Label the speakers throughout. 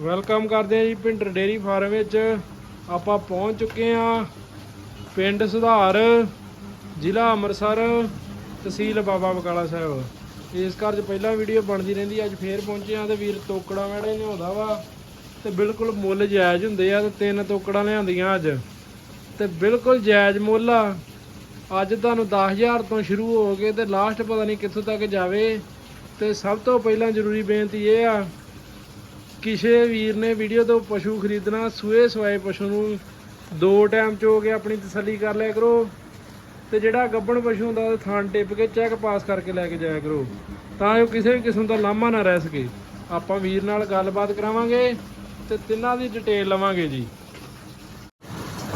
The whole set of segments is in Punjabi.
Speaker 1: ਵੈਲਕਮ ਕਰਦੇ ਹਾਂ ਜੀ ਪਿੰਡਰ ਡੇਰੀ ਫਾਰਮ ਵਿੱਚ। ਆਪਾਂ ਪਹੁੰਚ ਚੁੱਕੇ ਹਾਂ ਪਿੰਡ ਸੁਧਾਰ, ਜ਼ਿਲ੍ਹਾ ਅੰਮ੍ਰਿਤਸਰ, ਤਹਿਸੀਲ ਬਾਬਾ ਬਕਾਲਾ ਸਾਹਿਬ। ਇਸ ਘਰ 'ਚ ਪਹਿਲਾਂ ਵੀਡੀਓ ਬਣਦੀ ਰਹਿੰਦੀ, ਅੱਜ ਫੇਰ ਪਹੁੰਚੇ ਹਾਂ ਤੇ ਵੀਰ ਤੋਕੜਾ ਮੈੜੇ ਲਿਆਉਂਦਾ ਵਾ। ਤੇ ਬਿਲਕੁਲ ਮੁੱਲ ਜਾਇਜ਼ ਹੁੰਦੇ ਆ ਤੇ ਤਿੰਨ ਤੋਕੜਾਂ ਲਿਆਂਦੀਆਂ ਅੱਜ। ਤੇ ਬਿਲਕੁਲ ਜਾਇਜ਼ ਮੁੱਲ ਆ। ਅੱਜ ਤੁਹਾਨੂੰ 10000 ਤੋਂ ਸ਼ੁਰੂ ਹੋ ਕੇ ਤੇ ਲਾਸਟ ਪਤਾ ਨਹੀਂ ਕਿੱਥੋਂ ਤੱਕ ਜਾਵੇ। ਤੇ ਸਭ ਤੋਂ ਪਹਿਲਾਂ ਜ਼ਰੂਰੀ ਬੇਨਤੀ ਇਹ ਆ ਕਿਸੇ ਵੀਰ ਨੇ ਵੀਡੀਓ ਤੋਂ ਪਸ਼ੂ ਖਰੀਦਣਾ ਸੂਏ ਸਵਾਏ ਪਸ਼ੂ ਨੂੰ ਦੋ ਟਾਈਮ ਚੋ ਕੇ ਆਪਣੀ ਤਸੱਲੀ ਕਰ ਲਿਆ ਕਰੋ। ਤੇ ਜਿਹੜਾ ਗੱਬਣ ਪਸ਼ੂ ਹੁੰਦਾ ਉਹ ਥਾਂ ਟਿੱਪ ਕੇ ਚੈੱਕ ਪਾਸ ਕਰਕੇ ਲੈ ਕੇ ਜਾਇਆ ਕਰੋ। ਤਾਂ ਜੋ ਕਿਸੇ ਵੀ ਕਿਸਮ ਦਾ ਲਾਮਾ ਨਾ ਰਹਿ ਸਕੇ। ਆਪਾਂ ਵੀਰ ਨਾਲ ਗੱਲਬਾਤ ਕਰਾਵਾਂਗੇ ਤੇ ਤਿੰਨਾਂ ਦੀ ਡਿਟੇਲ ਲਵਾਂਗੇ ਜੀ।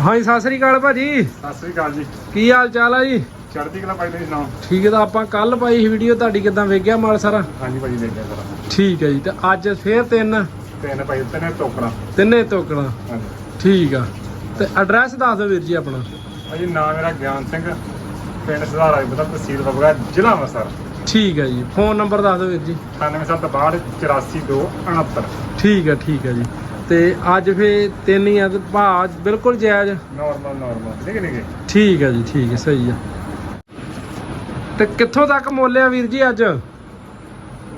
Speaker 1: ਹਾਂਜੀ ਸਤਿ ਸ੍ਰੀ ਅਕਾਲ ਭਾਜੀ।
Speaker 2: ਸਤਿ ਸ੍ਰੀ ਅਕਾਲ ਜੀ।
Speaker 1: ਕੀ ਹਾਲ ਚਾਲ ਆ ਜੀ?
Speaker 2: ਚੜ੍ਹਦੀ ਕਲਾ ਭਾਈ ਤੁਸੀਂ ਸੁਣਾਓ?
Speaker 1: ਠੀਕ ਹੈ ਤਾਂ ਆਪਾਂ ਕੱਲ ਪਾਈ ਸੀ ਵੀਡੀਓ ਤੁਹਾਡੀ ਕਿਦਾਂ ਵੇਖਿਆ ਮਾਲ ਸਾਰਾ?
Speaker 2: ਹਾਂਜੀ ਭਾਜੀ ਦੇਖਿਆ ਸਾਰਾ।
Speaker 1: ਠੀਕ ਹੈ ਜੀ ਤੇ ਅੱਜ ਫੇਰ ਤਿੰਨ?
Speaker 2: ਤਿੰਨ ਭਾਈ ਤਿੰਨੇ ਟੋਕਰਾ
Speaker 1: ਤਿੰਨੇ ਤੋਕਣਾ
Speaker 2: ਹਾਂਜੀ।
Speaker 1: ਠੀਕ ਆ। ਤੇ ਐਡਰੈਸ ਦੱਸ ਦਿਓ ਵੀਰ ਜੀ ਆਪਣਾ।
Speaker 2: ਭਾਜੀ ਨਾਮ ਮੇਰਾ ਗਿਆਨ ਸਿੰਘ ਪਿੰਡ ਸੁਧਾਰਾ ਜੀ ਪਤਾ ਤਹਿਸੀਲ ਬਬਗਾ ਜ਼ਿਲ੍ਹਾ ਅੰਮ੍ਰਿਤਸਰ।
Speaker 1: ਠੀਕ ਹੈ ਜੀ ਫੋਨ ਨੰਬਰ ਦੱਸ ਦਿਓ ਵੀਰ ਜੀ।
Speaker 2: 9762
Speaker 1: ਠੀਕ ਹੈ ਠੀਕ ਹੈ ਜੀ। ਤੇ ਅੱਜ ਫੇ ਤਿੰਨ ਹੀ ਆ ਤੇ ਭਾਅ ਬਿਲਕੁਲ ਜਾਇਜ਼।
Speaker 2: ਨਾਰਮਲ ਨਾਰਮਲ
Speaker 1: ਠੀਕ ਹੈ ਜੀ ਠੀਕ ਹੈ ਸਹੀ ਆ। ਤੇ ਕਿੱਥੋਂ ਤੱਕ ਮੁੱਲ ਆ ਵੀਰ ਜੀ ਅੱਜ?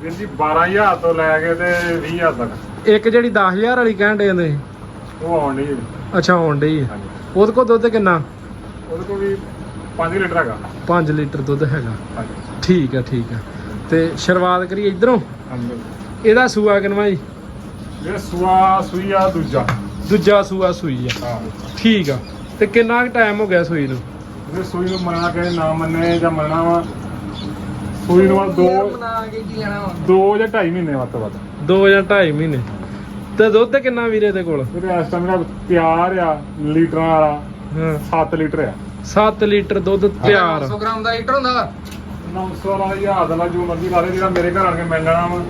Speaker 2: ਵੀਰ ਜੀ 12000 ਤੋਂ ਲੈ ਕੇ ਤੇ 20000 ਤੱਕ।
Speaker 1: ਇੱਕ ਜਿਹੜੀ 10000 ਵਾਲੀ ਕਹਿਣ ਦੇ ਨੇ?
Speaker 2: ਉਹ ਆਉਣ
Speaker 1: ਅੱਛਾ ਉਹਦੇ ਕੋਲ ਦੁੱਧ ਕਿੰਨਾ?
Speaker 2: ਉਹਦੇ ਕੋਲ ਵੀ 5 ਲੀਟਰ ਹੈਗਾ।
Speaker 1: 5 ਲੀਟਰ ਦੁੱਧ ਹੈਗਾ। ਠੀਕ ਆ ਠੀਕ ਆ ਤੇ ਸ਼ੁਰੂਆਤ ਕਰੀਏ ਇਧਰੋਂ। ਇਹਦਾ ਸੂਆ ਕਿਨਵਾ ਜੀ?
Speaker 2: ਇਹ ਸੂਆ ਸੂਈ ਆ ਦੂਜਾ।
Speaker 1: ਦੂਜਾ ਸੂਆ ਸੂਈ ਆ। ਠੀਕ ਆ। ਤੇ ਕਿੰਨਾ ਕੁ ਟਾਈਮ ਹੋ ਗਿਆ ਸੂਈ ਨੂੰ?
Speaker 2: ਇਹ ਸੂਈ ਨੂੰ ਮੰਨਣਾ ਕਹੇ ਨਾ ਮੰਨੇ ਜਾਂ ਮੰਨਣਾ ਵਾ ਸੂਈ ਨੂੰ ਦੋ ਦੋ ਜਾਂ ਢਾਈ ਮਹੀਨੇ ਵੱਧ ਤੋਂ ਵੱਧ।
Speaker 1: ਦੋ ਜਾਂ ਢਾਈ ਮਹੀਨੇ। ਤੇ ਦੁੱਧ ਕਿੰਨਾ ਵੀਰੇ ਦੇ ਕੋਲ?
Speaker 2: ਇਹਦੇ ਇਸ ਟਾਈਮ ਮੇਰਾ ਤਿਆਰ ਆ ਲੀਟਰਾਂ ਵਾਲਾ
Speaker 1: ਹਾਂ।
Speaker 2: 7 ਲੀਟਰ ਆ।
Speaker 1: 7 ਲੀਟਰ ਦੁੱਧ ਤਿਆਰ।
Speaker 3: 900 ਗ੍ਰਾਮ ਦਾ ਲੀਟਰ ਹੁੰਦਾ?
Speaker 2: 900 ਵਾਲਾ ਹਜ਼ਾਰ ਦਾ ਲਾ ਜੋ ਮਰਜ਼ੀ ਲਾ ਦੇ ਜਿਹੜਾ ਮੇਰੇ ਘਰ ਆਣ ਕੇ ਮਿਲ ਜਾਣਾ ਵਾ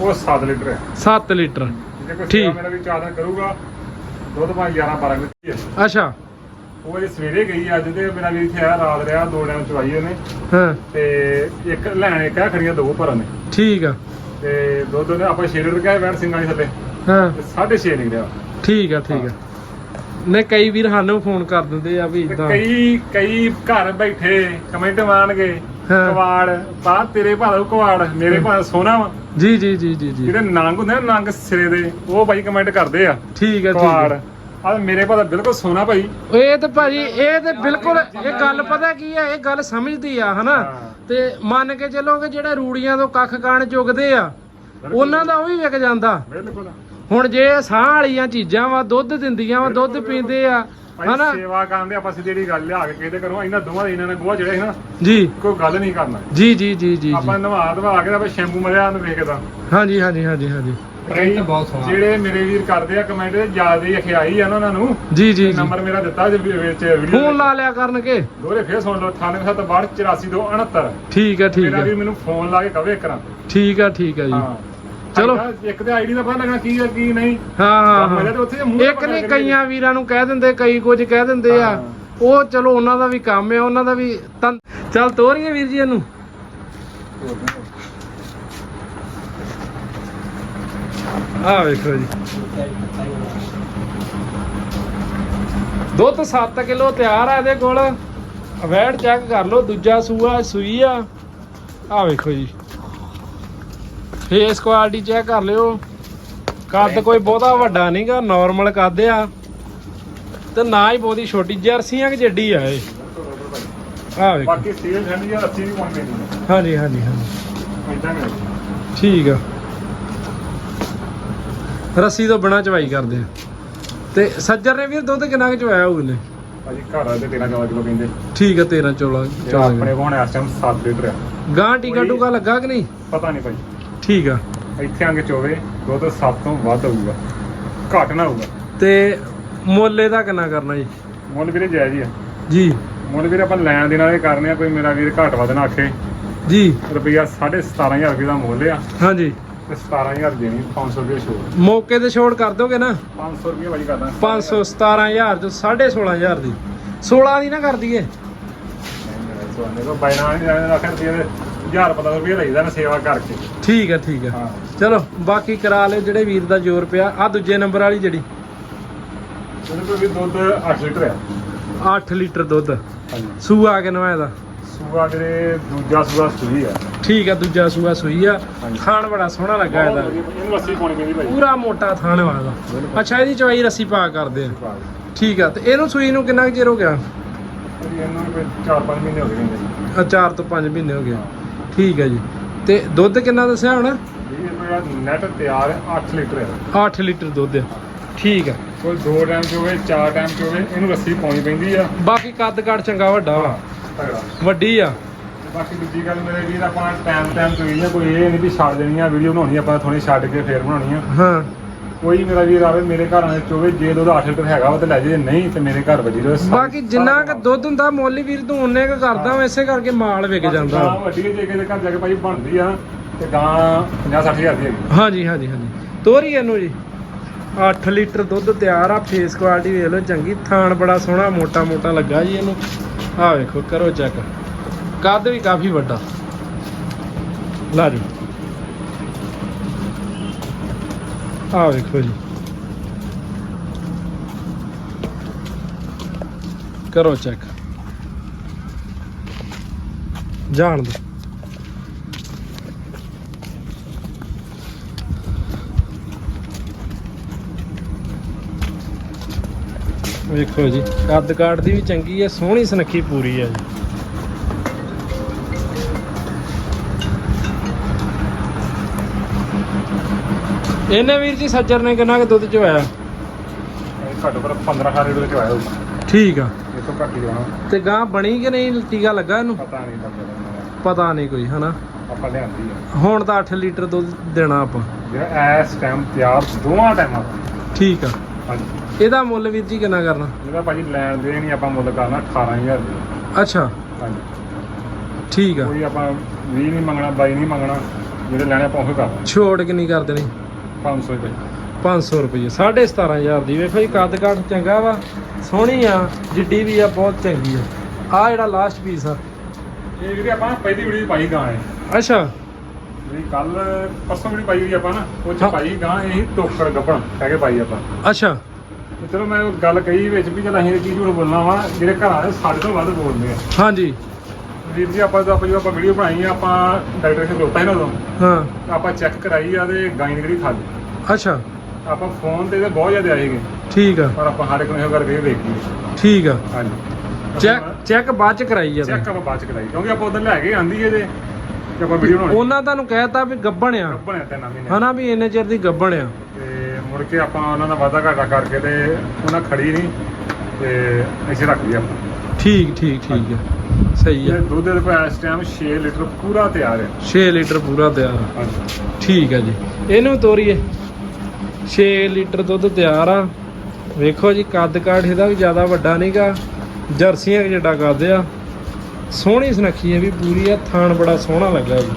Speaker 2: ਉਹ 7 ਲੀਟਰ ਆ।
Speaker 1: 7 ਲੀਟਰ।
Speaker 2: ਜੇ
Speaker 1: ਠੀਕ।
Speaker 2: ਮੇਰਾ ਵੀ ਚਾਦਰ ਕਰੂਗਾ ਦੁੱਧ ਪਾ 11 12 ਕਿਲੋ ਆ
Speaker 1: ਅੱਛਾ।
Speaker 2: ਉਹ ਜੇ ਸਵੇਰੇ ਗਈ ਅੱਜ ਤੇ ਮੇਰਾ ਵੀ ਇੱਥੇ ਆਇਆ ਰਾਤ ਰਿਹਾ ਦੋ ਟਾਈਮ ਚਵਾਈ ਉਹਨੇ।
Speaker 1: ਹਾਂ।
Speaker 2: ਤੇ ਇੱਕ ਲੈਣ ਇੱਕ ਆ ਖੜੀਆਂ ਦੋ ਭਰਨ ਨੇ
Speaker 1: ਠੀਕ ਆ।
Speaker 2: ਤੇ ਦੁੱਧ ਉਹਨੇ ਆਪਾਂ 6 ਲੀਟਰ ਕਿਹਾ ਵੈਟ ਸਿੰਘਾਂ ਦੇ ਥੱਲੇ।
Speaker 1: ਹਾਂ।
Speaker 2: ਤੇ 6.5 ਨਿਕਲਿਆ।
Speaker 1: ਠੀਕ ਆ ਠੀਕ ਆ। ਨੇ ਕਈ ਵੀਰ ਸਾਨੂੰ ਫੋਨ ਕਰ ਦਿੰਦੇ ਆ ਵੀ
Speaker 2: ਤੇ
Speaker 1: ਇਦਾਂ
Speaker 2: ਕਈ ਕਈ ਘਰ ਬੈਠੇ ਕਮੈਂਟ ਮਾਰਨਗੇ
Speaker 1: ਹਾਂ।
Speaker 2: ਕਵਾੜ ਪਾ ਤੇਰੇ ਭਾਵੇਂ ਕਵਾੜ ਮੇਰੇ ਭਾਵੇਂ ਸੋਨਾ ਵਾ।
Speaker 1: ਜੀ ਜੀ ਜੀ ਜੀ ਜੀ।
Speaker 2: ਜਿਹੜੇ ਨੰਗ ਹੁੰਦੇ ਨਾ ਨੰਗ ਸਿਰੇ ਦੇ ਉਹ ਭਾਈ ਕਮੈਂਟ ਕਰਦੇ ਆ।
Speaker 1: ਠੀਕ ਆ ਠੀਕ
Speaker 2: ਕਵਾੜ
Speaker 1: ਆ
Speaker 2: ਆ ਮੇਰੇ ਭਾਵੇਂ ਬਿਲਕੁਲ ਸੋਨਾ ਭਾਈ।
Speaker 1: ਇਹ ਤੇ ਭਾਜੀ ਇਹ ਤੇ ਬਿਲਕੁਲ ਇਹ ਗੱਲ ਪਤਾ ਕੀ ਹੈ ਇਹ ਗੱਲ ਸਮਝਦੀ ਆ ਹਨਾ। ਤੇ ਮੰਨ ਕੇ ਚੱਲੋ ਕਿ ਜਿਹੜੇ ਰੂੜੀਆਂ ਤੋਂ ਕੱਖ ਕਾਣ ਚੁਗਦੇ ਆ ਉਹਨਾਂ ਦਾ ਉਹ ਵੀ ਵਿਕ ਜਾਂਦਾ।
Speaker 2: ਬਿਲਕੁਲ।
Speaker 1: ਹੁਣ ਜੇ ਸਾਹ ਵਾਲੀਆਂ ਚੀਜ਼ਾਂ ਵਾ ਦੁੱਧ ਦਿੰਦੀਆਂ ਵਾ ਦੁੱਧ ਪੀਂਦੇ ਆ
Speaker 2: ਭਾਈ ਸੇਵਾ ਕਰਦੇ ਆਪਾਂ ਸਿੱਧੀ ਜਿਹੜੀ ਗੱਲ ਲਿਆ ਕੇ ਕਿਹਦੇ ਕਰੋ ਇਹਨਾਂ ਦੋਵਾਂ ਦੇ ਇਹਨਾਂ ਨੇ ਗੋਹਾ ਜਿਹੜਾ ਸੀ ਨਾ
Speaker 1: ਜੀ।
Speaker 2: ਕੋਈ ਗੱਲ ਨਹੀਂ ਕਰਨਾ।
Speaker 1: ਜੀ ਜੀ ਜੀ ਜੀ ਜੀ।
Speaker 2: ਆਪਾਂ ਨਵਾ ਧਵਾ ਕੇ ਆਪਾਂ ਸ਼ੈਂਪੂ ਮਰਿਆ ਨੂੰ ਵੇਖਦਾ
Speaker 1: ਹਾਂਜੀ ਹਾਂਜੀ ਹਾਂਜੀ ਹਾਂਜੀ।
Speaker 2: ਕਈ
Speaker 3: ਬਹੁਤ ਸੋਹਣਾ।
Speaker 2: ਜਿਹੜੇ ਮੇਰੇ ਵੀਰ ਕਰਦੇ ਆ ਕਮੈਂਟ ਜ਼ਿਆਦਾ ਹੀ ਅਖਿਆਈ ਆ ਨਾ ਉਹਨਾਂ ਨੂੰ।
Speaker 1: ਜੀ ਜੀ ਜੀ।
Speaker 2: ਨੰਬਰ ਮੇਰਾ ਦਿੱਤਾ ਜੇ ਵਿੱਚ ਵੀਡੀਓ
Speaker 1: ਫੋਨ ਲਾ ਲਿਆ ਕਰਨਗੇ।
Speaker 2: ਦੋਰੇ ਫੇਰ ਸੁਣ ਲਓ 9872
Speaker 1: ਠੀਕ ਆ ਠੀਕ
Speaker 2: ਮੇਰਾ
Speaker 1: ਆ।
Speaker 2: ਵੀ ਮੈਨੂੰ ਫੋਨ ਲਾ ਕੇ ਕਵੇ ਕਰਾਂ
Speaker 1: ਠੀਕ ਆ ਠੀਕ ਆ ਜੀ।
Speaker 2: ਹਾਂ।
Speaker 1: ਚਲੋ।
Speaker 2: ਇੱਕ ਤੇ ਆਈਡੀ ਦਾ ਪਤਾ ਲੱਗਣਾ ਕੀ ਆ ਕੀ ਨਹੀਂ।
Speaker 1: ਹਾਂ ਹਾਂ
Speaker 2: ਮੇਰਾ ਤੇ
Speaker 1: ਹਾਂ
Speaker 2: ਉੱਥੇ ਮੂੰਹ
Speaker 1: ਇੱਕ ਨਹੀਂ ਕਈਆਂ ਵੀਰਾਂ ਨੂੰ ਕਹਿ ਦਿੰਦੇ ਕਈ ਕੁਝ ਕਹਿ ਦਿੰਦੇ ਆ।
Speaker 2: ਹਾਂ।
Speaker 1: ਉਹ ਚਲੋ ਉਹਨਾਂ ਦਾ ਵੀ ਕੰਮ ਹੈ ਉਹਨਾਂ ਦਾ ਵੀ ਚੱਲ ਤੋਰੀਏ ਵੀਰ ਜੀ ਇਹਨੂੰ। ਆ ਵੇਖੋ ਜੀ। ਦੁੱਧ 7 ਕਿਲੋ ਤਿਆਰ ਆ ਇਹਦੇ ਕੋਲ। ਵੈਟ ਚੈੱਕ ਕਰ ਲਓ ਦੂਜਾ ਸੂਆ ਸੂਈ ਆ। ਆ ਵੇਖੋ ਜੀ। ਫੇਸ ਕੁਆਲਿਟੀ ਚੈੱਕ ਕਰ ਲਿਓ। ਕੱਦ ਕੋਈ ਬਹੁਤਾ ਵੱਡਾ ਨਹੀਂਗਾ ਨਾਰਮਲ ਕੱਦ ਆ। ਤੇ ਨਾ ਹੀ ਬਹੁਤੀ ਛੋਟੀ ਜਰਸੀਆਂ ਕਿ ਜੱਡੀ ਆ ਇਹ। ਆ ਵੇਖੋ।
Speaker 2: ਬਾਕੀ ਸਟੀਲ ਠੰਡੀ ਆ 80 ਵੀ ਪਾਉਂਦੇ ਨੇ।
Speaker 1: ਹਾਂਜੀ ਹਾਂਜੀ ਹਾਂਜੀ।
Speaker 2: ਇਦਾਂ ਨਹੀਂ
Speaker 1: ਠੀਕ ਆ। ਰੱਸੀ ਤੋਂ ਬਿਨਾ ਚਵਾਈ ਕਰਦੇ ਆ। ਤੇ ਸੱਜਰ ਨੇ ਵੀ ਦੁੱਧ ਕਿੰਨਾ ਕੁ ਚਵਾਇਆ ਉਹਨੇ
Speaker 2: ਭਾਜੀ ਘਰ ਆ ਤੇ 13 14 ਕਿਲੋ ਕਹਿੰਦੇ।
Speaker 1: ਠੀਕ ਆ 13 ਚੋਲਾ
Speaker 2: ਜਿਹੜਾ ਆਪਣੇ ਕੋਲ ਇਸ ਟਾਈਮ 7 ਲੀਟਰ ਆ।
Speaker 1: ਗਾਂ ਟੀਕਾ ਟੂਕਾ ਲੱਗਾ ਕਿ ਨਹੀਂ?
Speaker 2: ਪਤਾ ਨਹੀਂ ਭਾਈ
Speaker 1: ਠੀਕ ਆ।
Speaker 2: ਇੱਥੇ ਆਂਗੇ ਚੋਵੇ ਦੁੱਧ 7 ਤੋਂ ਵੱਧ ਹੋਊਗਾ। ਘੱਟ ਨਾ ਹੋਊਗਾ।
Speaker 1: ਤੇ ਮੁੱਲ ਇਹਦਾ ਕਿੰਨਾ ਕਰਨਾ ਜੀ?
Speaker 2: ਮੁੱਲ ਵੀਰੇ ਜਾਇਜ਼ ਹੀ ਆ।
Speaker 1: ਜੀ।
Speaker 2: ਮੁੱਲ ਵੀਰੇ ਆਪਾਂ ਲੈਣ ਦੇਣ ਵਾਲੇ ਕਰਨੇ ਆ ਕੋਈ ਮੇਰਾ ਵੀਰ ਘੱਟ ਵੱਧ ਨਾ ਆਖੇ।
Speaker 1: ਜੀ।
Speaker 2: ਰੁਪਈਆ 17500 ਰੁਪਏ ਦਾ ਮੁੱਲ ਆ।
Speaker 1: ਹਾਂਜੀ।
Speaker 2: ਤੇ 17000 ਦੇਣੀ 500 ਰੁਪਏ ਛੋੜ।
Speaker 1: ਮੌਕੇ ਤੇ ਛੋੜ ਕਰ ਦੋਗੇ ਨਾ?
Speaker 2: 500 ਰੁਪਏ ਵਾਲੀ ਕਰਦਾ।
Speaker 1: 500 17000 ਤੋਂ 16500 ਦੀ। 16 ਦੀ ਨਾ ਕਰ ਦਈਏ।
Speaker 2: ਕੋ ਬਾਇਨਾ ਨਹੀਂ ਜਾਣੇ ਰੱਖ ਰੁਪਏ ਦੇ 1000 15 ਰੁਪਏ ਲਈਦਾ ਨਾ ਸੇਵਾ ਕਰਕੇ।
Speaker 1: ਠੀਕ ਹੈ ਠੀਕ ਹੈ
Speaker 2: ਹਾਂ।
Speaker 1: ਚਲੋ ਬਾਕੀ ਕਰਾ ਲਿਓ ਜਿਹੜੇ ਵੀਰ ਦਾ ਜ਼ੋਰ ਪਿਆ। ਆ ਦੂਜੇ ਨੰਬਰ ਵਾਲੀ ਜਿਹੜੀ?
Speaker 2: ਉਹਦੇ ਕੋਲ ਵੀ ਦੁੱਧ 8 ਲੀਟਰ ਆ।
Speaker 1: 8 ਲੀਟਰ ਦੁੱਧ।
Speaker 2: ਹਾਂਜੀ।
Speaker 1: ਸੂਆ ਕਿਨਵਾ ਇਹਦਾ?
Speaker 2: ਸੂਆ ਜਿਹੜੇ ਦੂਜਾ ਸੂਆ ਸੂਈ ਆ।
Speaker 1: ਠੀਕ ਆ ਦੂਜਾ ਸੂਆ ਸੂਈ ਆ। ਥਾਣ ਬੜਾ ਸੋਹਣਾ ਲੱਗਾ ਇਹਦਾ।
Speaker 2: ਇਹਨੂੰ ਲੱਸੀ ਪਾਉਣੀ ਪੈਂਦੀ ਭਾਈ।
Speaker 1: ਪੂਰਾ ਮੋਟਾ ਥਾਣ ਵਾਲਾ। ਅੱਛਾ ਇਹਦੀ ਚਵਾਈ ਰੱਸੀ ਪਾ ਕਰਦੇ ਆ। ਠੀਕ ਆ ਤੇ ਇਹਨੂੰ ਸੂਈ ਨੂੰ ਕਿੰਨਾ ਚਿਰ ਹੋ ਗਿਆ?
Speaker 2: ਇਹਨੂੰ ਕੋਈ 4-5 ਮਹੀਨੇ ਹੋ ਗਏ ਨੇ।
Speaker 1: ਆ 4 ਤੋਂ 5 ਮਹੀਨੇ ਹੋ ਗਏ। ਠੀਕ ਹੈ ਜੀ। ਤੇ ਦੁੱਧ ਕਿੰਨਾ ਦੱਸਿਆ ਹੁਣ?
Speaker 2: ਇਹ ਮੇਰਾ ਨੈਟ ਤਿਆਰ ਹੈ 8 ਲੀਟਰ ਹੈ।
Speaker 1: 8 ਲੀਟਰ ਦੁੱਧ ਆ ਠੀਕ ਆ
Speaker 2: ਕੋਈ ਦੋ ਟਾਈਮ ਚ ਹੋਵੇ ਚਾਰ ਟਾਈਮ ਚ ਹੋਵੇ ਇਹਨੂੰ ਲੱਸੀ ਪਾਉਣੀ ਪੈਂਦੀ ਆ।
Speaker 1: ਬਾਕੀ ਕੱਦ ਕਾਠ ਚੰਗਾ ਵੱਡਾ ਵਾ।
Speaker 2: ਤਗੜਾ
Speaker 1: ਵੱਡੀ ਆ।
Speaker 2: ਬਾਕੀ ਦੂਜੀ ਗੱਲ ਮੇਰੇ ਵੀਰ ਆਪਾਂ ਟਾਈਮ ਟਾਈਮ ਤੋਂ ਹੀ ਕੋਈ ਇਹ ਨਹੀਂ ਵੀ ਛੱਡ ਦੇਣੀ ਆ ਵੀਡੀਓ ਬਣਾਉਣੀ ਆਪਾਂ ਥੋੜੀ ਛੱਡ ਕੇ ਫੇਰ ਬਣਾਉਣੀ ਆ।
Speaker 1: ਹਾਂ।
Speaker 2: ਕੋਈ ਮੇਰਾ ਵੀਰ ਆਵੇ ਮੇਰੇ ਘਰ ਆਣੇ ਚੋਵੇ ਜੇ ਦੁੱਧ 8 ਲੀਟਰ ਹੈਗਾ ਵਾ ਤੇ ਲੈ ਜੇ ਨਹੀਂ ਤੇ ਮੇਰੇ ਘਰ ਵੱਜੀ ਰਹੇ
Speaker 1: ਬਾਕੀ ਜਿੰਨਾ ਕ ਦੁੱਧ ਹੁੰਦਾ ਮੁੱਲ ਵੀਰ ਤੂੰ ਉਹਨੇ ਕ ਕਰਦਾ ਵਾ ਇਸੇ ਕਰਕੇ ਮਾਲ ਵਿਕ ਜਾਂਦਾ।
Speaker 2: ਵੱਡੀ ਜੇ ਕਿਸੇ ਦੇ ਘਰ ਜਾ ਕੇ ਭਾਈ ਬਣਦੀ ਆ ਤੇ ਗਾਂ 50 60 ਹਜ਼ਾਰ ਦੀ ਹੈਗੀ।
Speaker 1: ਹਾਂਜੀ ਹਾਂਜੀ ਹਾਂਜੀ। ਤੋਰੀ ਇਹਨੂੰ ਜੀ। 8 ਲੀਟਰ ਦੁੱਧ ਤਿਆਰ ਆ ਫੇਸ ਕੁਆਲਿਟੀ ਵੇਖ ਲਓ ਚੰਗੀ ਥਾਣ ਬੜਾ ਸੋਹਣਾ ਮੋਟਾ ਮੋਟਾ ਲੱਗਾ ਜੀ ਇਹਨੂੰ। ਆਹ ਵੇਖੋ ਕਰੋ ਚੈੱਕ ਕੱਦ ਵੀ ਕਾਫੀ ਵੱਡਾ। ਲਾ ਜੀ ਆਹ ਵੇਖੋ ਜੀ ਕਰੋ ਚੈੱਕ ਜਾਣ ਦੋ ਵੇਖੋ ਜੀ ਕੱਦ ਕਾਠ ਦੀ ਵੀ ਚੰਗੀ ਹੈ ਸੋਹਣੀ ਸੁਨੱਖੀ ਪੂਰੀ ਹੈ ਜੀ। ਇਹਨੇ ਵੀਰ ਜੀ ਸੱਜਰ ਨੇ ਕਿੰਨਾ ਕੁ ਦੁੱਧ ਚਵਾਇਆ
Speaker 2: ਇਹ ਘੱਟੋ ਘੱਟ 15 18 ਲੀਟਰ ਚ ਆਇਆ ਹੋਊਗਾ
Speaker 1: ਠੀਕ ਆ।
Speaker 2: ਇਹ ਤੋਂ ਘੱਟ ਹੀ ਜਾਣਾ
Speaker 1: ਤੇ ਗਾਂ ਬਣੀ ਕਿ ਨਹੀਂ? ਟੀਕਾ ਲੱਗਾ ਇਹਨੂੰ?
Speaker 2: ਪਤਾ ਨਹੀਂ ਲੱਗਦਾ
Speaker 1: ਪਤਾ ਨਹੀਂ ਕੋਈ ਹਨਾ?
Speaker 2: ਆਪਾਂ ਲਿਆਂਦੀ ਆ।
Speaker 1: ਹੁਣ ਤਾਂ 8 ਲੀਟਰ ਦੁੱਧ ਦੇਣਾ ਆਪਾਂ।
Speaker 2: ਜਿਹੜਾ ਇਸ ਟਾਈਮ ਤਿਆਰ ਦੋਵਾਂ ਟਾਈਮਾਂ ਦਾ
Speaker 1: ਠੀਕ ਆ।
Speaker 2: ਹਾਂਜੀ।
Speaker 1: ਇਹਦਾ ਮੁੱਲ ਵੀਰ ਜੀ ਕਿੰਨਾ ਕਰਨਾ?
Speaker 2: ਇਹਦਾ ਭਾਜੀ ਲੈਣ ਦੇ ਨਹੀਂ ਆਪਾਂ ਮੁੱਲ ਕਰਨਾ 18000 ਰੁਪਏ।
Speaker 1: ਅੱਛਾ।
Speaker 2: ਹਾਂਜੀ।
Speaker 1: ਠੀਕ ਆ।
Speaker 2: ਕੋਈ ਆਪਾਂ 20 ਨਹੀਂ ਮੰਗਣਾ 22 ਨਹੀਂ ਮੰਗਣਾ ਜਿਹੜੇ ਲੈਣੇ ਆਪਾਂ ਉਹ ਕਰ
Speaker 1: ਛੋੜ ਕਿੰਨੀ ਕਰ ਦੇਣੀ?
Speaker 2: 500 ਰੁਪਏ।
Speaker 1: 500 ਰੁਪਏ 17500 ਦੀ। ਵੇਖੋ ਜੀ ਕੱਦ ਕਾਠ ਚੰਗਾ ਵਾ ਸੋਹਣੀ ਆ ਜਿੱਡੀ ਵੀ ਆ ਬਹੁਤ ਚੰਗੀ ਆ। ਆ ਜਿਹੜਾ ਲਾਸਟ ਪੀਸ ਆ।
Speaker 2: ਇਹ ਜਿਹੜੀ ਆਪਾਂ ਪਹਿਲੀ ਵੀਡੀਓ ਪਾਈ ਗਾਂ ਹੈ
Speaker 1: ਅੱਛਾ।
Speaker 2: ਜਿਹੜੀ ਕੱਲ ਪਰਸੋਂ ਵੀਡੀਓ ਪਾਈ ਹੋਈ ਆਪਾਂ ਨਾ ਉਹ ਚ
Speaker 1: ਹਾਂ।
Speaker 2: ਪਾਈ ਗਾਂ ਇਹ ਟੋਕਰ ਗੱਪਣ ਕਹਿ ਕੇ ਪਾਈ ਆਪਾਂ।
Speaker 1: ਅੱਛਾ।
Speaker 2: ਤੇ ਚਲੋ ਮੈਂ ਉਹ ਗੱਲ ਕਹੀ ਵਿੱਚ ਵੀ ਚਲ ਅਸੀਂ ਕੀ ਝੂਠ ਬੋਲਣਾ ਵਾ ਜਿਹੜੇ ਘਰਾਂ ਦੇ ਸਾਡੇ ਤੋਂ ਵੱਧ ਬੋਲਦੇ ਆ।
Speaker 1: ਹਾਂਜੀ।
Speaker 2: ਵੀਰ ਜੀ ਆਪਾਂ ਜਦੋਂ ਆਪਾਂ ਜਦੋਂ ਆਪਾਂ ਵੀਡੀਓ ਬਣਾਈ ਆ ਆਪਾਂ ਡਾਕਟਰ ਕੋਲ ਖਲੋਤਾ ਸੀ ਨਾ ਉਦੋਂ
Speaker 1: ਹਾਂ।
Speaker 2: ਆਪਾਂ ਚੈੱਕ ਕਰਾਈ ਆ ਤੇ ਗਾਂ ਨਿਕਲੀ ਖਾਲੀ
Speaker 1: ਅੱਛਾ।
Speaker 2: ਆਪਾਂ ਫੋਨ ਤੇ ਤਾਂ ਬਹੁਤ ਜ਼ਿਆਦਾ ਆਏ ਸੀਗੇ
Speaker 1: ਠੀਕ ਆ।
Speaker 2: ਪਰ ਆਪਾਂ ਸਾਡੇ ਕੋਲ ਇਹੋ ਕਰਕੇ ਵੇਖੀ
Speaker 1: ਠੀਕ ਆ।
Speaker 2: ਹਾਂਜੀ।
Speaker 1: ਚੈੱਕ ਚੈੱਕ ਬਾਅਦ ਚ ਕਰਾਈ
Speaker 2: ਚੈੱਕ
Speaker 1: ਜਾਂਦੇ
Speaker 2: ਆਪਾਂ ਬਾਅਦ ਚ ਕਰਾਈ ਕਿਉਂਕਿ ਆਪਾਂ ਉਧਰ ਲੈ ਕੇ ਆਂਦੀ ਇਹਦੇ ਤੇ ਆਪਾਂ ਵੀਡੀਓ ਬਣਾਉਣੀ।
Speaker 1: ਉਹਨਾਂ ਤੁਹਾਨੂੰ ਕਹਿਤਾ ਵੀ ਗੱਬਣ ਆ।
Speaker 2: ਬਣਿਆ ਤਿੰਨ ਮਹੀਨੇ
Speaker 1: ਹਨਾ ਵੀ ਇੰਨੇ ਚਿਰ ਦੀ ਗੱਬਣ ਆ।
Speaker 2: ਤੇ ਮੁੜ ਕੇ ਆਪਾਂ ਉਹਨਾਂ ਦਾ ਵਾਅਦਾ ਘਾਟਾ ਕਰਕੇ ਤੇ ਉਹਨਾਂ ਖੜੀ ਨਹੀਂ ਤੇ ਇੱਥੇ ਰੱਖ ਲਈ ਆਪਾਂ
Speaker 1: ਠੀਕ ਠੀਕ ਠੀਕ ਆ ਸਹੀ ਆ
Speaker 2: ਇਹ ਦੁੱਧ ਦੇ ਕੋਲ ਇਸ ਟਾਈਮ 6 ਲੀਟਰ ਪੂਰਾ ਤਿਆਰ ਹੈ।
Speaker 1: 6 ਲੀਟਰ ਪੂਰਾ ਤਿਆਰ ਆ।
Speaker 2: ਹਾਂਜੀ
Speaker 1: ਠੀਕ ਆ ਜੀ। ਇਹਨੂੰ ਤੋਰੀਏ। 6 ਲੀਟਰ ਦੁੱਧ ਤਿਆਰ ਆ। ਵੇਖੋ ਜੀ ਕੱਦ ਕਾਠ ਇਹਦਾ ਵੀ ਜ਼ਿਆਦਾ ਵੱਡਾ ਨਹੀਂਗਾ। ਜਰਸੀਆਂ ਕੁ ਜਿੱਡਾ ਕੱਦ ਆ। ਸੋਹਣੀ ਸੁਨੱਖੀ ਹੈ ਵੀ ਪੂਰੀ ਆ। ਥਾਣ ਬੜਾ ਸੋਹਣਾ ਲੱਗਾ ਜੀ।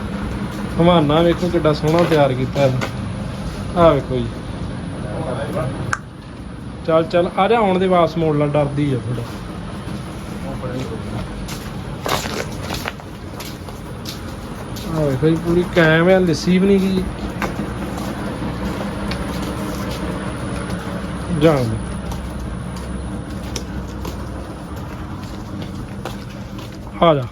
Speaker 1: ਹਵਾਨਾ ਵੇਖੋ ਕਿੱਡਾ ਸੋਹਣਾ ਤਿਆਰ ਕੀਤਾ ਇਹਦਾ ਆ ਵੇਖੋ ਜੀ। ਚੱਲ ਚੱਲ ਆ ਜਾ ਆਉਣ ਦੇ ਵਾਪਸ ਮੋੜ ਲਾ ਡਰਦੀ ਆ ਥੋੜਾ ਆ ਵੇਖੋ ਜੀ ਪੂਰੀ ਕਾਇਮ ਹੈ ਲੱਸੀ ਵੀ ਨਹੀਂ ਗਈ ਦੇ ਆ ਜਾ।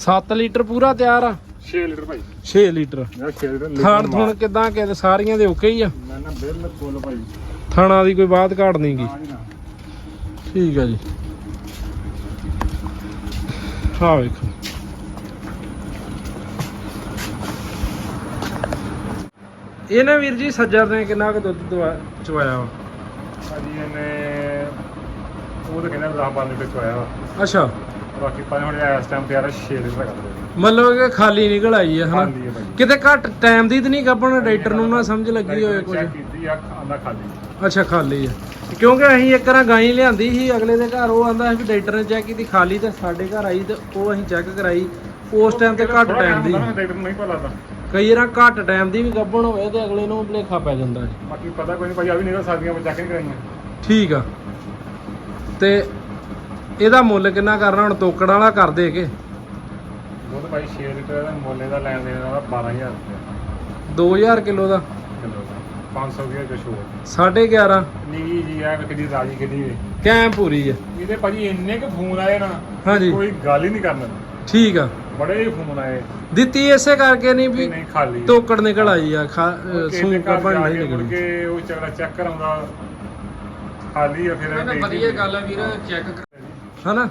Speaker 1: 7 ਲੀਟਰ ਪੂਰਾ ਤਿਆਰ ਆ।
Speaker 2: 6 ਲੀਟਰ ਭਾਈ।
Speaker 1: 6 ਲੀਟਰ।
Speaker 2: ਮੇਰਾ 6 ਲੀਟਰ
Speaker 1: ਥਾਣ ਥੁਣ ਕਿਦਾਂ ਕਿ ਸਾਰੀਆਂ ਦੇ ਓਕੇ ਹੀ ਆ?
Speaker 2: ਮੈਂ ਨਾ ਬਿਲਕੁਲ ਭਾਈ।
Speaker 1: ਥਾਣਾ ਦੀ ਕੋਈ ਬਾਤ ਘਾਟ ਨਹੀਂ ਗੀ।
Speaker 2: ਹਾਂ ਜੀ ਨਾ
Speaker 1: ਠੀਕ ਆ ਜੀ। ਹਾਂ ਵੇਖੋ ਇਹਨੇ ਵੀਰ ਜੀ ਸੱਜਰ ਨੇ ਕਿੰਨਾ ਕੁ ਦੁੱਧ ਦਵਾ- ਚਵਾਇਆ ਵਾ?
Speaker 2: ਭਾਜੀ ਇਹਨੇ ਉਹ ਤਾਂ ਕਹਿੰਦਾ 10 12 ਲੀਟਰ ਚ ਆਇਆ ਵਾ।
Speaker 1: ਅੱਛਾ।
Speaker 2: ਬਾਕੀ ਭਾਜੀ ਹੁਣ ਇਸ ਟਾਈਮ ਤਿਆਰ ਹੈ 6 ਲੀਟਰ ਕਰ ਦੋ
Speaker 1: ਮਤਲਬ ਕਿ ਖਾਲੀ ਨਿਕਲ ਆਈ ਹੈ
Speaker 2: ਖਾਲੀ ਹੈ ਭਾਜੀ।
Speaker 1: ਕਿਤੇ ਘੱਟ ਟਾਈਮ ਦੀ ਤਾਂ ਨਹੀਂ ਗੱਬਣ ਡਾਕਟਰ ਨੂੰ ਨਾ ਸਮਝ ਲੱਗੀ ਹੋਏ ਕੁਝ
Speaker 2: ਚੈੱਕ ਕੀਤੀ ਆ ਆਂਦਾ ਖਾਲੀ।
Speaker 1: ਅੱਛਾ ਖਾਲੀ ਆ। ਕਿਉਂਕਿ ਅਸੀਂ ਇੱਕ ਵਾਰ ਗਾਈ ਲਿਆਂਦੀ ਸੀ ਅਗਲੇ ਦੇ ਘਰ ਉਹ ਆਂਦਾ ਸੀ ਵੀ ਡਾਕਟਰ ਨੇ ਚੈੱਕ ਕੀਤੀ ਖਾਲੀ ਤੇ ਸਾਡੇ ਘਰ ਆਈ ਤੇ ਉਹ ਅਸੀਂ ਚੈੱਕ ਕਰਾਈ। ਉਸ ਟਾਈਮ ਤੇ ਘੱਟ ਟਾਈਮ ਦੀ।
Speaker 2: ਹੁੰਦਾ ਨਾ, ਡਾਕਟਰ ਨੂੰ ਨਹੀਂ ਪਤਾ ਲੱਗਦਾ।
Speaker 1: ਕਈ ਵਾਰ ਘੱਟ ਟਾਈਮ ਦੀ ਵੀ ਗੱਭਣ ਹੋਵੇ ਤੇ ਅਗਲੇ ਨੂੰ ਭੁਲੇਖਾ ਪੈ ਜਾਂਦਾ ਜੀ।
Speaker 2: ਬਾਕੀ ਪਤਾ ਕੋਈ ਨਹੀਂ ਭਾਜੀ ਆ ਵੀ ਨਿਕਲ ਸਕਦੀਆਂ ਮੈਂ ਚੈੱਕ ਨਹੀਂ ਕਰਾਈਆਂ।
Speaker 1: ਠੀਕ ਆ। ਤੇ ਇਹਦਾ ਮੁੱਲ ਕਿੰਨਾ ਕਰਨਾ ਹੁਣ ਤੋਕੜ ਵਾਲਾ ਕਰ ਦੇ ਕੇ
Speaker 2: ਦੁੱਧ ਭਾਈ 6 ਲੀਟਰ ਦਾ ਮੁੱਲ ਇਹਦਾ ਲੈਣ ਦੇਣ ਦਾ 12000 ਰੁਪਏ
Speaker 1: 2000 ਕਿਲੋ ਦਾ
Speaker 2: ਕਿਲੋ ਦਾ। 500 ਰੁਪਏ
Speaker 1: 11.5
Speaker 2: ਨੀਗੀ ਜੀ ਆ। ਕਿੱਡੀ ਰਾਜੀ ਕਿੱਡੀ ਵੇ
Speaker 1: ਕੈਮ ਪੂਰੀ ਆ।
Speaker 2: ਇਹਦੇ ਭਾਜੀ ਇੰਨੇ ਕੁ ਫੋਨ ਆਏ ਨਾ
Speaker 1: ਹਾਂਜੀ।
Speaker 2: ਕੋਈ ਗੱਲ ਹੀ ਨਹੀਂ ਕਰਨਾ
Speaker 1: ਠੀਕ ਆ।
Speaker 2: ਬੜੇ ਹੀ ਫੋਨ ਆਏ।
Speaker 1: ਦਿੱਤੀ ਇਸੇ ਕਰਕੇ ਨਹੀਂ
Speaker 2: ਵੀ ਨਹੀਂ ਖਾਲੀ।
Speaker 1: ਤੋਕੜ ਨਿਕਲ ਆਈ ਆ
Speaker 2: ਘਰ
Speaker 1: ਬਣ ਨਹੀਂ ਨਿਕਲੀ।
Speaker 2: ਕੇ ਉਹ ਚਗੜਾ ਚੈੱਕ ਕਰਾਉਂਦਾ। ਖਾਲੀ ਆ ਫਿਰ
Speaker 3: ਵਧੀਆ ਗੱਲ ਆ ਵੀਰ ਚੈੱਕ
Speaker 1: ਹਨਾ?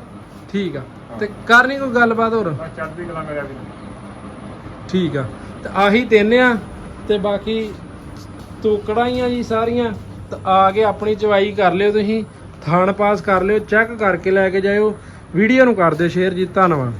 Speaker 1: ਠੀਕ ਆ। ਤੇ ਕਰਨੀ ਕੋਈ ਗੱਲਬਾਤ ਹੋਰ?
Speaker 2: ਆ ਚੜ੍ਹਦੀ ਕਲਾ ਮੇਰਾ ਵੀ।
Speaker 1: ਠੀਕ ਆ। ਤੇ ਆਹੀ ਤਿੰਨ ਆ ਤੇ ਬਾਕੀ ਤੋਕੜਾਂ ਹੀ ਆ ਜੀ ਸਾਰੀਆਂ, ਤਾਂ ਆ ਕੇ ਆਪਣੀ ਚਵਾਈ ਕਰ ਲਿਓ ਤੁਸੀਂ ਥਾਣ ਪਾਸ ਕਰ ਲਿਓ ਚੈੱਕ ਕਰਕੇ ਲੈ ਕੇ ਜਾਇਓ ਵੀਡੀਓ ਨੂੰ ਕਰ ਦਿਓ ਸ਼ੇਅਰ ਜੀ, ਧੰਨਵਾਦ।